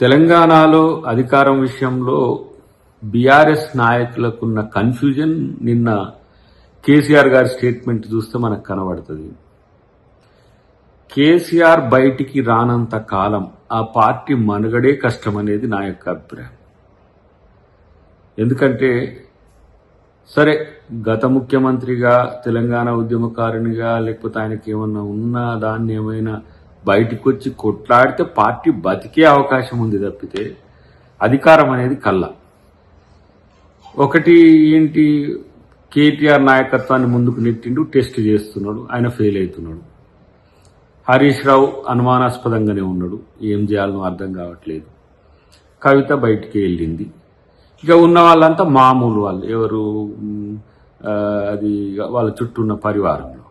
తెలంగాణలో అధికారం విషయంలో బీఆర్ఎస్ నాయకులకున్న కన్ఫ్యూజన్ నిన్న కేసీఆర్ గారి స్టేట్మెంట్ చూస్తే మనకు కనబడుతుంది. కేసీఆర్ బయటికి రానంత కాలం ఆ పార్టీ మనుగడే కష్టం అనేది నా యొక్క అభిప్రాయం. ఎందుకంటే సరే గత ముఖ్యమంత్రిగా తెలంగాణ ఉద్యమకారునిగా లేకపోతే ఆయనకి ఏమన్నా ఉన్నా దాన్ని ఏమైనా బయటకు వచ్చి కొట్లాడితే పార్టీ బతికే అవకాశం ఉంది తప్పితే అధికారం అనేది కళ్ళ ఒకటి ఏంటి కేటీఆర్ నాయకత్వాన్ని ముందుకు నెట్టిండు టెస్ట్ చేస్తున్నాడు ఆయన ఫెయిల్ అవుతున్నాడు. హరీష్ రావు అనుమానాస్పదంగానే ఉన్నాడు ఏం చేయాలనో అర్థం కావట్లేదు. కవిత బయటికి వెళ్ళింది. ఇక ఉన్న వాళ్ళంతా మామూలు వాళ్ళు ఎవరు అది వాళ్ళ చుట్టూ ఉన్న పరివారంలో.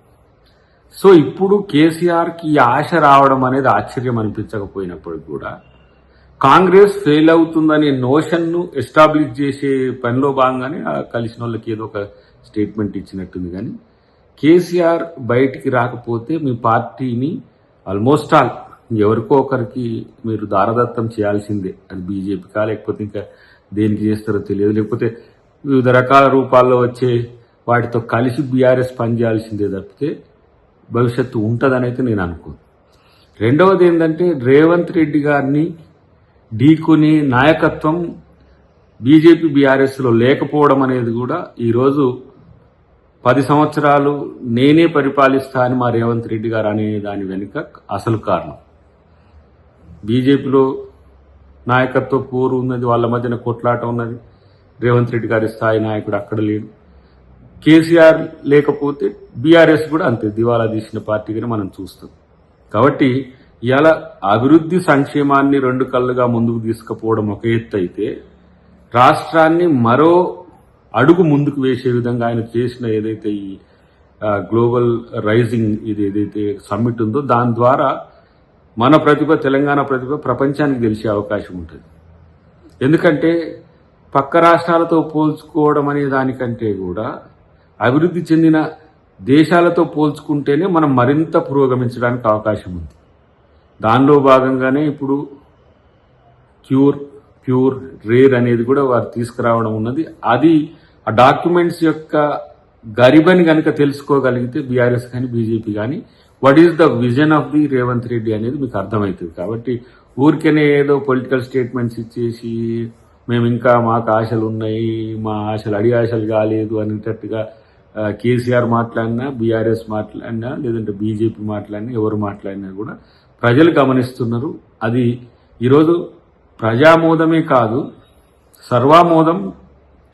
సో ఇప్పుడు కేసీఆర్కి ఈ ఆశ రావడం అనేది ఆశ్చర్యం అనిపించకపోయినప్పటికి కూడా కాంగ్రెస్ ఫెయిల్ అవుతుందనే నోషన్ను ఎస్టాబ్లిష్ చేసే పనిలో భాగంగానే కలిసిన వాళ్ళకి ఏదో ఒక స్టేట్మెంట్ ఇచ్చినట్టుంది. కానీ కేసీఆర్ బయటికి రాకపోతే మీ పార్టీని ఆల్మోస్ట్ ఆల్ ఎవరికో ఒకరికి మీరు దారదత్తం చేయాల్సిందే. అది బీజేపీకా లేకపోతే ఇంకా దేనికి చేస్తారో తెలియదు. లేకపోతే వివిధ రకాల రూపాల్లో వచ్చే వాటితో కలిసి బీఆర్ఎస్ పనిచేయాల్సిందే తప్పితే భవిష్యత్తు ఉంటుందని అయితే నేను అనుకోను. రెండవది ఏంటంటే రేవంత్ రెడ్డి గారిని ఢీకొని నాయకత్వం బీజేపీ బీఆర్ఎస్లో లేకపోవడం అనేది కూడా ఈరోజు పది సంవత్సరాలు నేనే పరిపాలిస్తా అని మా రేవంత్ రెడ్డి గారు అనే దాని వెనుక అసలు కారణం. బీజేపీలో నాయకత్వ పోరు ఉన్నది వాళ్ళ మధ్యన కొట్లాట ఉన్నది. రేవంత్ రెడ్డి గారి స్థాయి నాయకుడు అక్కడ లేడు. కేసీఆర్ లేకపోతే బీఆర్ఎస్ కూడా అంతే దివాలా తీసిన పార్టీగానే మనం చూస్తాం. కాబట్టి ఇలా అభివృద్ధి సంక్షేమాన్ని రెండు కళ్ళుగా ముందుకు తీసుకుపోవడం ఒక ఎత్తు అయితే రాష్ట్రాన్ని మరో అడుగు ముందుకు వేసే విధంగా ఆయన చేసిన ఏదైతే ఈ గ్లోబల్ రైజింగ్ ఇది ఏదైతే సమ్మిట్ ఉందో దాని ద్వారా మన ప్రతిభ తెలంగాణ ప్రతిభ ప్రపంచానికి తెలిసే అవకాశం ఉంటుంది. ఎందుకంటే పక్క రాష్ట్రాలతో పోల్చుకోవడం అనే దానికంటే కూడా అభివృద్ధి చెందిన దేశాలతో పోల్చుకుంటేనే మనం మరింత పురోగమించడానికి అవకాశం ఉంది. దానిలో భాగంగానే ఇప్పుడు క్యూర్ ప్యూర్ రేర్ అనేది కూడా వారు తీసుకురావడం ఉన్నది. అది ఆ డాక్యుమెంట్స్ యొక్క గరిబని కనుక తెలుసుకోగలిగితే బీఆర్ఎస్ కానీ బీజేపీ కానీ what is the vision of the Revanth Reddy అనేది మీకు అర్థమవుతుంది. కాబట్టి ఊరికనే ఏదో పొలిటికల్ స్టేట్మెంట్స్ ఇచ్చేసి మేము ఇంకా మాకు ఆశలు ఉన్నాయి మా ఆశలు అడి ఆశలు కాలేదు అనేటట్టుగా కేసీఆర్ మాట్లాడినా బీఆర్ఎస్ మాట్లాడినా లేదంటే బీజేపీ మాట్లాడినా ఎవరు మాట్లాడినా కూడా ప్రజలు గమనిస్తున్నారు. అది ఈరోజు ప్రజామోదమే కాదు సర్వామోదం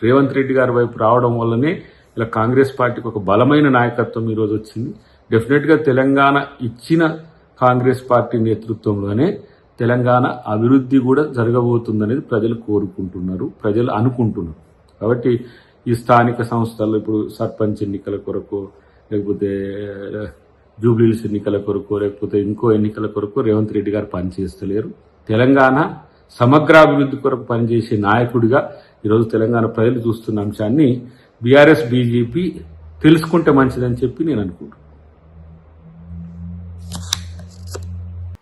రేవంత్ రెడ్డి గారి వైపు రావడం వల్లనే ఇలా కాంగ్రెస్ పార్టీకి ఒక బలమైన నాయకత్వం ఈరోజు వచ్చింది. డెఫినెట్గా తెలంగాణ ఇచ్చిన కాంగ్రెస్ పార్టీ నేతృత్వంలోనే తెలంగాణ అభివృద్ధి కూడా జరగబోతుందనేది ప్రజలు కోరుకుంటున్నారు ప్రజలు అనుకుంటున్నారు. కాబట్టి ఈ స్థానిక సంస్థలు ఇప్పుడు సర్పంచ్ ఎన్నికల కొరకు లేకపోతే జూబ్లీస్ ఎన్నికల కొరకు లేకపోతే ఇంకో ఎన్నికల కొరకు రేవంత్ రెడ్డి గారు పనిచేస్తలేరు. తెలంగాణ సమగ్రాభివృద్ధి కొరకు పనిచేసే నాయకుడిగా ఈరోజు తెలంగాణ ప్రజలు చూస్తున్న అంశాన్ని బీఆర్ఎస్ బీజేపీ తెలుసుకుంటే మంచిదని చెప్పి నేను అనుకుంటున్నాను.